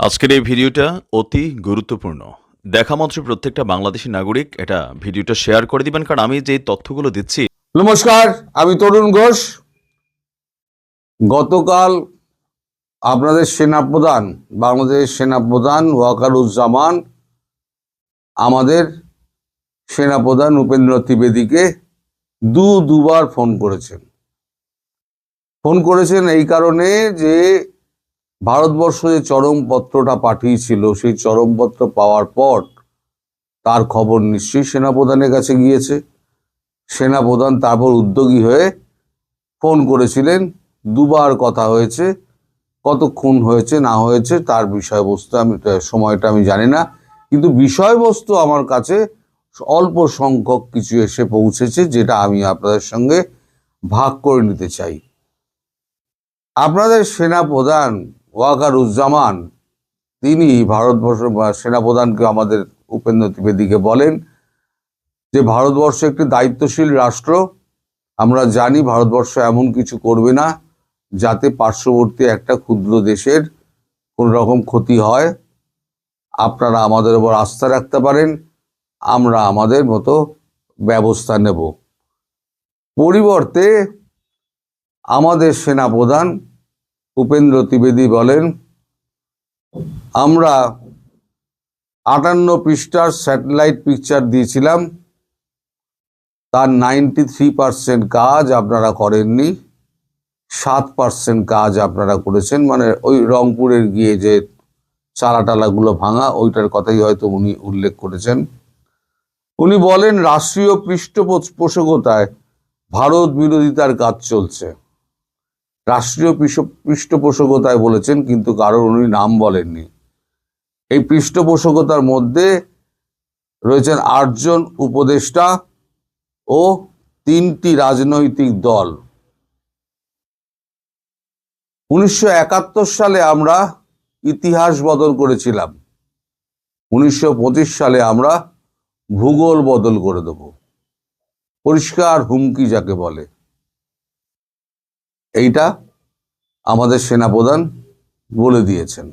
আজকের এই ভিডিওটা অতি গুরুত্বপূর্ণ। দেখা মাত্র প্রত্যেকটা বাংলাদেশি নাগরিক এটা ভিডিওটা শেয়ার করে দিবেন, কারণ আমি যে তথ্যগুলো দিচ্ছি নমস্কার, আমি তরুণ ঘোষ। গতকাল আপনাদের সেনাপ্রধান বাংলাদেশের সেনাপ্রধান ওয়াকারুজ্জামান, আমাদের সেনাপ্রধান উপেন্দ্র ত্রিবেদীকে দু দুবার ফোন করেছেন। ফোন করেছেন এই কারণে যে ভারতবর্ষ যে চরমপত্রটা পাঠিয়েছিল, সেই চরমপত্র পাওয়ার পর তার খবর নিশ্চয়ই সেনাপ্রধানের কাছে গিয়েছে। সেনাপ্রধান তারপর উদ্যোগী হয়ে ফোন করেছিলেন, দুবার কথা হয়েছে, কতক্ষণ হয়েছে, না হয়েছে, তার বিষয়বস্তু আমি, সময়টা আমি জানি না, কিন্তু বিষয়বস্তু আমার কাছে অল্প সংখ্যক কিছু এসে পৌঁছেছে, যেটা আমি আপনাদের সঙ্গে ভাগ করে নিতে চাই। আপনাদের সেনাপ্রধান ওয়াকারুজ্জামান, তিনি ভারতবর্ষ সেনাপ্রধানকে আমাদের উপেন্দ্র ত্রিবেদীকে বলেন যে, ভারতবর্ষ একটি দায়িত্বশীল রাষ্ট্র। আমরা জানি ভারতবর্ষ এমন কিছু করবে না যাতে পার্শ্ববর্তী একটা ক্ষুদ্র দেশের কোনো রকম ক্ষতি হয়। আপনারা আমাদের উপর আস্থা রাখতে পারেন। আমরা আমাদের মতো ব্যবস্থা নেব। পরিবর্তে আমাদের সেনাপ্রধান উপেন্দ্র ত্রিবেদী বলেন, আমরা আটান্ন পৃষ্ঠার স্যাটেলাইট পিকচার দিয়েছিলাম, তার নাইনটি থ্রি পার্সেন্ট কাজ আপনারা করেননি, সাত পার্সেন্ট কাজ আপনারা করেছেন মানে ওই রংপুরের গিয়ে যে চালা টালাগুলো ভাঙা, ওইটার কথাই হয়তো উনি উল্লেখ করেছেন। উনি বলেন, রাষ্ট্রীয় পৃষ্ঠপোষকতায় ভারত বিরোধিতার কাজ চলছে। রাষ্ট্রীয় পৃষ্ঠ- পৃষ্ঠপোষকতায় বলেছেন, কিন্তু কারোর উনি নাম বলেননি। এই পৃষ্ঠপোষকতার মধ্যে রয়েছেন আটজন উপদেষ্টা ও তিনটি রাজনৈতিক দল। উনিশশো একাত্তর সালে আমরা ইতিহাস বদল করেছিলাম। উনিশশো পঁচিশ সালে আমরা ভূগোল বদল করে দেব। পরিষ্কার হুমকি যাকে বলে। এইটা আমাদের সেনাপ্রধান বলে দিয়েছেন।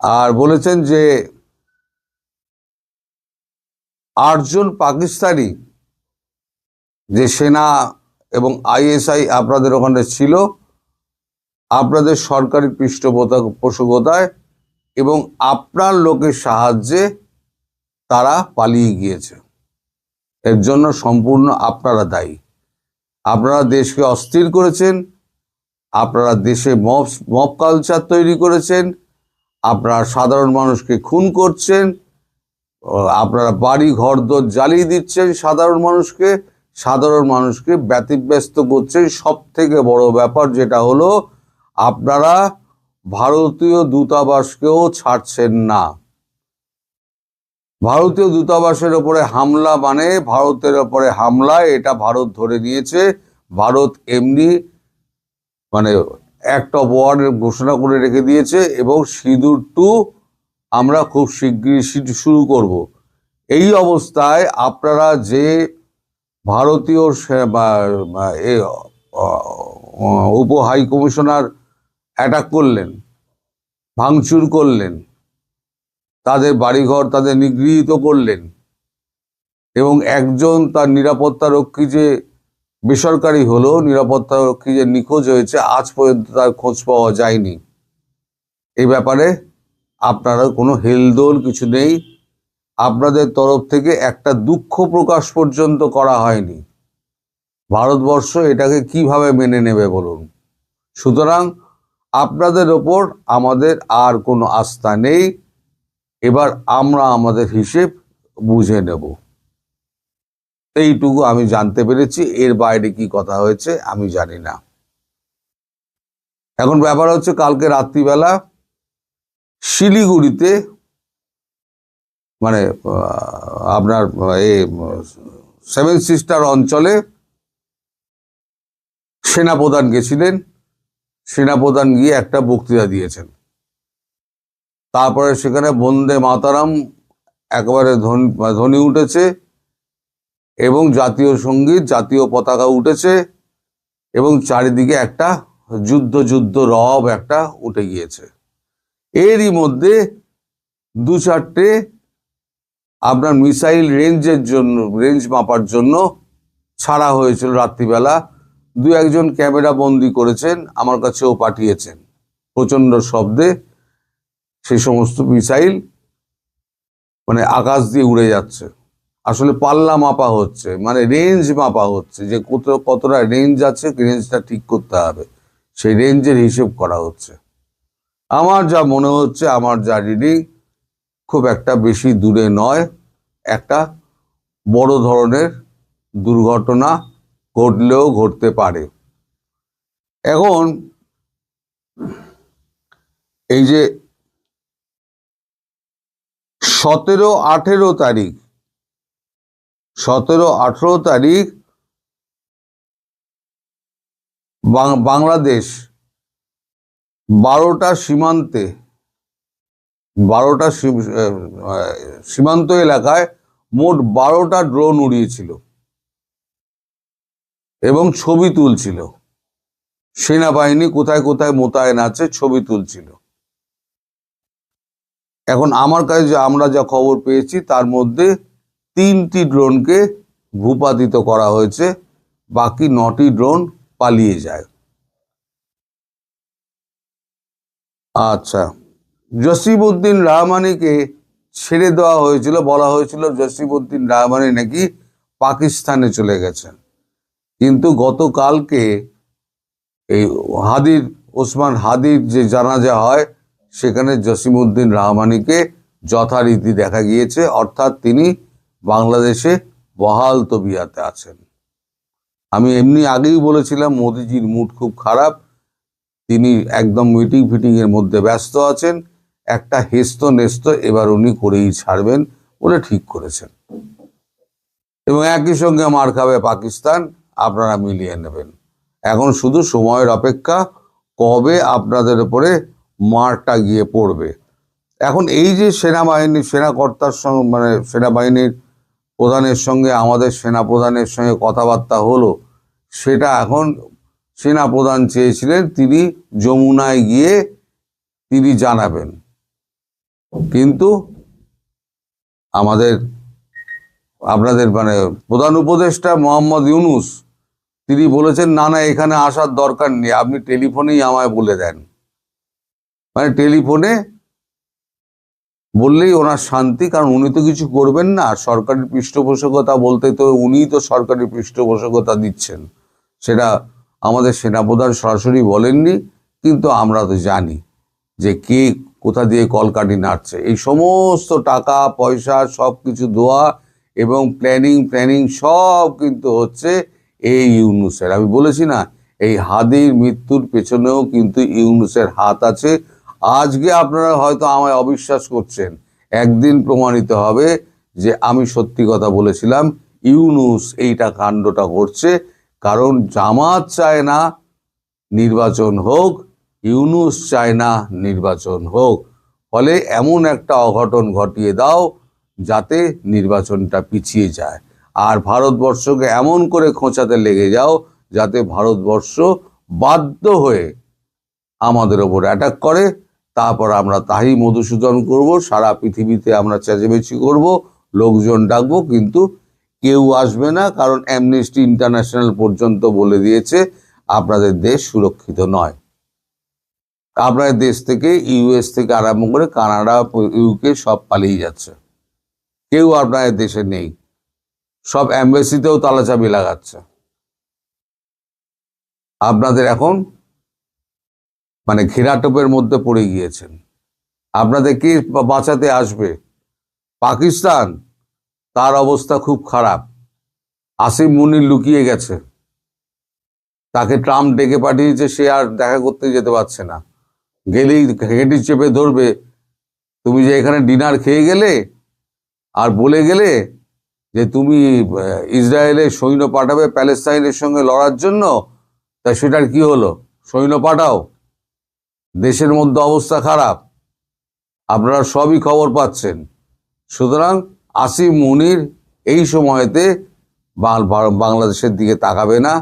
আর বলেছেন যে আটজন পাকিস্তানি যে সেনা এবং আইএসআই আপনাদের ওখানে ছিল, আপনাদের সরকারি পৃষ্ঠপোষকতায় এবং আপনার লোকের সাহায্যে তারা পালিয়ে গিয়েছে। এর জন্য সম্পূর্ণ আপনারা দায়ী। আপনারা দেশকে অস্থির করেছেন, আপনারা দেশে মব কালচার তৈরি করেছেন, আপনারা সাধারণ মানুষকে খুন করছেন, আপনারা বাড়ি, ঘর, দোর জ্বালিয়ে দিচ্ছেন সাধারণ মানুষকে সাধারণ মানুষকে ব্যতিব্যস্ত করছেন। সব থেকে বড় ব্যাপার যেটা হলো, আপনারা ভারতীয় দূতাবাসকেও ছাড়ছেন না। ভারতীয় দূতাবাসের ওপরে হামলা মানে ভারতের ওপরে হামলা, এটা ভারত ধরে নিয়েছে। ভারত এমনি মানে একটা ওয়ার্ড ঘোষণা করে রেখে দিয়েছে এবং সিঁদুর টু আমরা খুব শীঘ্রই শুরু করব। এই অবস্থায় আপনারা যে ভারতীয় উপ হাই কমিশনার অ্যাটাক করলেন, ভাঙচুর করলেন তাদের বাড়িঘর তাদের নিগৃহীত করলেন। এবং একজন তার নিরাপত্তা রক্ষী যে বেসরকারি হলো নিরাপত্তা রক্ষী যে নিখোঁজ হয়েছে, আজ পর্যন্ত তার খোঁজ পাওয়া যায়নি। এই ব্যাপারে আপনারা কোনো হেলদোল কিছু নেই। আপনাদের তরফ থেকে একটা দুঃখ প্রকাশ পর্যন্ত করা হয়নি। ভারতবর্ষ এটাকে কীভাবে মেনে নেবে বলুন? সুতরাং আপনাদের ওপর আমাদের আর কোনো আস্থা নেই। এবার আমরা আমাদের হিসেব বুঝে নেব। এইটুকু আমি জানতে পেরেছি, এর বাইরে কি কথা হয়েছে আমি জানি না। এখন ব্যাপার হচ্ছে কালকে রাত্রিবেলা শিলিগুড়িতে মানে আপনার, এ, সেভেন সিস্টার অঞ্চলে সেনাপ্রধান গেছিলেন। সেনাপ্রধান গিয়ে একটা বক্তৃতা দিয়েছেন। তারপরে সেখানে বন্দে মাতারাম একেবারে ধ্বনি ধ্বনি উঠেছে এবং জাতীয় সংগীত, জাতীয় পতাকা উঠেছে এবং চারিদিকে একটা যুদ্ধ যুদ্ধ রব একটা উঠে গিয়েছে। এরই মধ্যে দু চারটে আপনার মিসাইল রেঞ্জের জন্য, রেঞ্জ মাপার জন্য ছাড়া হয়েছিল রাত্রিবেলা। দু একজন ক্যামেরা বন্দি করেছেন, আমার কাছেও পাঠিয়েছেন প্রচণ্ড শব্দে। সেই সমস্ত মিসাইল মানে আকাশ দিয়ে উড়ে যাচ্ছে। আসলে পাল্লা মাপা হচ্ছে মানে রেঞ্জ মাপা হচ্ছে, যে কত, কতটা রেঞ্জ আছে রেঞ্জটা ঠিক করতে হবে। সেই রেঞ্জের হিসেব করা হচ্ছে। আমার যা মনে হচ্ছে, আমার যা রিডিং খুব একটা বেশি দূরে নয়। একটা বড় ধরনের দুর্ঘটনা ঘটলেও ঘটতে পারে। এখন এই যে সতেরো আঠেরো তারিখ। সতেরো আঠেরো তারিখ বাংলাদেশ বারোটা সীমান্তে, বারোটা সীম- সীমান্ত এলাকায় মোট বারোটা ড্রোন উড়িয়েছিল এবং ছবি তুলছিল। সেনাবাহিনী কোথায় কোথায় মোতায়েন আছে ছবি তুলছিল। এখন আমার কাছে যে আমরা যা খবর পেয়েছি, তার মধ্যে তিনটি ড্রোনকে ভূপাতিত করা হয়েছে, বাকি নটি ড্রোন পালিয়ে যায়। আচ্ছা জসিমউদ্দিন রহমানিকে ছেড়ে দেওয়া হয়েছিল, বলা হয়েছিল জসিমউদ্দিন রহমানি নাকি পাকিস্তানে চলে গেছেন। কিন্তু গতকালকে এই হাদির, ওসমান হাদির যে জানাজা হয় সেখানে জসিমউদ্দিন রহমানিকে যথারীতি দেখা গিয়েছে, অর্থাৎ তিনি বাংলাদেশে বহাল তবিয়াতে আছেন। আমি এমনি আগেই বলেছিলাম, মোদিজির মুড খুব খারাপ। তিনি একদম মিটিং ফিটিং এর মধ্যে ব্যস্ত আছেন। একটা হেস্ত নেস্ত এবার উনি করেই ছাড়বেন বলে ঠিক করেছেন। এবং একই সঙ্গে মার খাবে পাকিস্তান, আপনারা মিলিয়ে নেবেন। এখন শুধু সময়ের অপেক্ষা, কবে আপনাদের উপরে মারটা গিয়ে পড়বে। এখন এই যে সেনাবাহিনী, সেনাকর্তার সঙ্গে মানে সেনাবাহিনীর প্রধানের সঙ্গে, আমাদের সেনা প্রধানের সঙ্গে কথাবার্তা হলো, সেটা এখন সেনা প্রধান চেয়েছিলেন, তিনি যমুনায় গিয়ে তিনি জানাবেন। কিন্তু আমাদের, আপনাদের মানে প্রধান উপদেষ্টা মোহাম্মদ ইউনুস, তিনি বলেছেন, না না, এখানে আসার দরকার নেই, আপনি টেলিফোনেই আমায় বলে দেন। মানে টেলিফোনে বললেই ওনার শান্তি, কারণ উনি তো কিছু করবেন না। সরকারি পৃষ্ঠপোষকতা বলতে তো উনিই তো সরকারি পৃষ্ঠপোষকতা দিচ্ছেন। সেটা আমাদের সেনাপ্রধান সরাসরি বলেননি, কিন্তু আমরা তো জানি যে কে কোথা দিয়ে কলকাটি নাড়ছে। এই সমস্ত টাকা, পয়সা সব কিছু দেওয়া এবং প্ল্যানিং প্ল্যানিং সব কিন্তু হচ্ছে এই ইউনুসের। আমি বলেছি না, এই হাদির মৃত্যুর পেছনেও কিন্তু ইউনুসের হাত আছে। আজকে আপনারা হয়তো আমায় অবিশ্বাস করছেন। একদিন প্রমাণিত হবে যে আমি সত্যি কথা বলেছিলাম, ইউনুস এইটা কাণ্ডটা করছে কারণ জামাত চায় না নির্বাচন হোক, ইউনুস চায় না নির্বাচন হোক। ফলে এমন একটা অঘটন ঘটিয়ে দাও যাতে নির্বাচনটা পিছিয়ে যায়। আর ভারতবর্ষকে এমন করে খোঁচাতে লেগে যাও যাতে ভারতবর্ষ বাধ্য হয়ে আমাদের ওপর অ্যাটাক করে। তারপর আমরা তাই মধুসূদন করব, সারা পৃথিবীতে আমরা চেঁচেমেচি করব, লোকজন ডাকবো, কিন্তু কেউ আসবে না, কারণ অ্যামনেস্টি ইন্টারন্যাশনাল পর্যন্ত বলে দিয়েছে আপনাদের দেশ সুরক্ষিত নয়। আপনাদের দেশ থেকে ইউএস থেকে আরম্ভ করে কানাডা ইউকে সব পালিয়ে যাচ্ছে। কেউ আপনাদের দেশে নেই। সব অ্যাম্বাসিতেও তালাচাবি লাগাচ্ছে। আপনাদের এখন মানে ঘেরাটোপের মধ্যে পড়ে গিয়েছেন। আপনাদের কে বাঁচাতে আসবে? পাকিস্তান? তার অবস্থা খুব খারাপ। আসিম মুনির লুকিয়ে গেছে। তাকে ট্রাম্প ডেকে পাঠিয়েছে, সে আর দেখা করতে যেতে পারছে না। গেলেই ঘেঁটি চেপে ধরবে। তুমি যে এখানে ডিনার খেয়ে গেলে আর বলে গেলে যে তুমি ইসরায়েলে সৈন্য পাঠাবে, প্যালেস্তাইনের সঙ্গে লড়ার জন্য, তা সেটার কি হলো? সৈন্য পাঠাও। দেশের মধ্যে অবস্থা খারাপ। আপনারা সবই খবর পাচ্ছেন। সুতরাং আসিম মুনির এই সময়তে বাংলাদেশের দিকে তাকাবে না।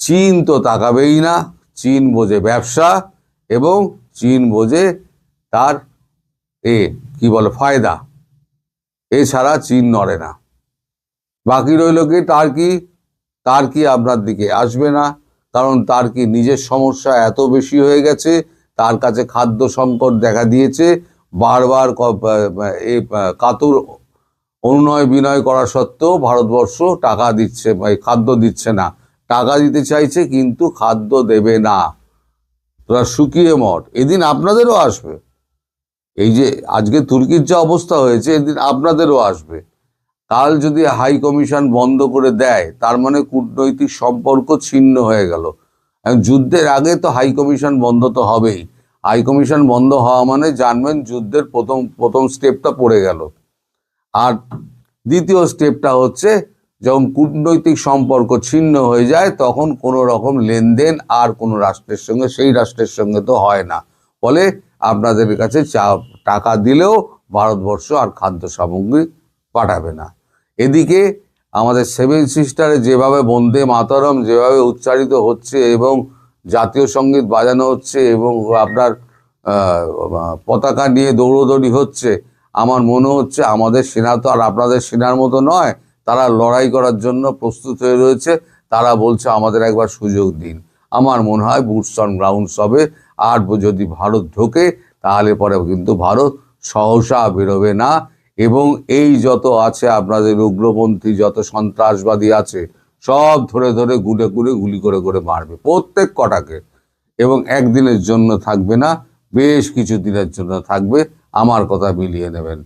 চীন তো তাকাবেই না। চীন বোঝে ব্যবসা এবং চীন বোঝে তার এ, কি বলে, ফায়দা। এছাড়া চীন নড়ে না। বাকি রইল কি, তার কি তার কি আপনার দিকে আসবে না। কারণ তার কি নিজের সমস্যা এত বেশি হয়ে গেছে তার কাছে খাদ্য সংকট দেখা দিয়েছে। বারবার কাতুর অনুনয় বিনয় করা সত্ত্বেও ভারতবর্ষ টাকা দিচ্ছে খাদ্য দিচ্ছে না। টাকা দিতে চাইছে কিন্তু খাদ্য দেবে না। তোরা শুকিয়ে মঠ। এদিন আপনাদেরও আসবে। এই যে আজকে তুর্কির যা অবস্থা হয়েছে, এদিন আপনাদেরও আসবে। কাল যদি হাই কমিশন বন্ধ করে দেয়, তার মানে কূটনৈতিক সম্পর্ক ছিন্ন হয়ে গেল। যুদ্ধের আগে তো হাই কমিশন বন্ধ তো হবেই। হাই কমিশন বন্ধ হওয়া মানে জানবেন যুদ্ধের প্রথম প্রথম স্টেপটা পড়ে গেল। আর দ্বিতীয় স্টেপটা হচ্ছে যখন কূটনৈতিক সম্পর্ক ছিন্ন হয়ে যায়, তখন কোনো রকম লেনদেন আর কোনো রাষ্ট্রের সঙ্গে, সেই রাষ্ট্রের সঙ্গে তো হয় না। ফলে আপনাদের কাছে চা, টাকা দিলেও ভারতবর্ষ আর খাদ্য সামগ্রী পাঠাবে না। এদিকে আমাদের সেভেন সিস্টারে যেভাবে বন্দে মাতরম যেভাবে উচ্চারিত হচ্ছে এবং জাতীয় সংগীত বাজানো হচ্ছে এবং আপনার পতাকা নিয়ে দৌড়দৌড়ি হচ্ছে, আমার মনে হচ্ছে আমাদের সেনা তো আর আপনাদের সেনার মতো নয়, তারা লড়াই করার জন্য প্রস্তুত হয়ে রয়েছে, তারা বলছে আমাদের একবার সুযোগ দিন। আমার মনে হয় বুটস অন গ্রাউন্ডস হবে, আর যদি ভারত ঢোকে, তাহলে পরে কিন্তু ভারত সহসা বেরোবে না। এবং এই যত আছে, আপনাদের উগ্রপন্থী যত সন্ত্রাসবাদী আছে, সব ধরে ধরে গুলে গুলে গুলি করে করে মারবে, প্রত্যেক কটাকে। এবং একদিনের জন্য থাকবে না, বেশ কিছু দিনের জন্য থাকবে, আমার কথা মিলিয়ে নেবেন।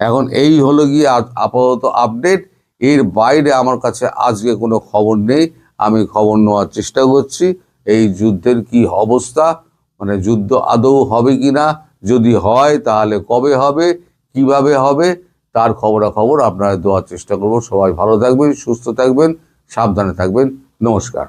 এখন এই হলো গিয়ে আপাতত আপডেট এর বাইরে আমার কাছে আজকে কোনো খবর নেই, আমি খবর নেওয়ার চেষ্টা করছি, এই যুদ্ধের কি অবস্থা মানে যুদ্ধ আদৌ হবে কি না যদি হয় তাহলে কবে হবে কীভাবে হবে তার খবরাখবর আপনারা দেওয়ার চেষ্টা করব। সবাই ভালো থাকবেন, সুস্থ থাকবেন, সাবধানে থাকবেন। নমস্কার।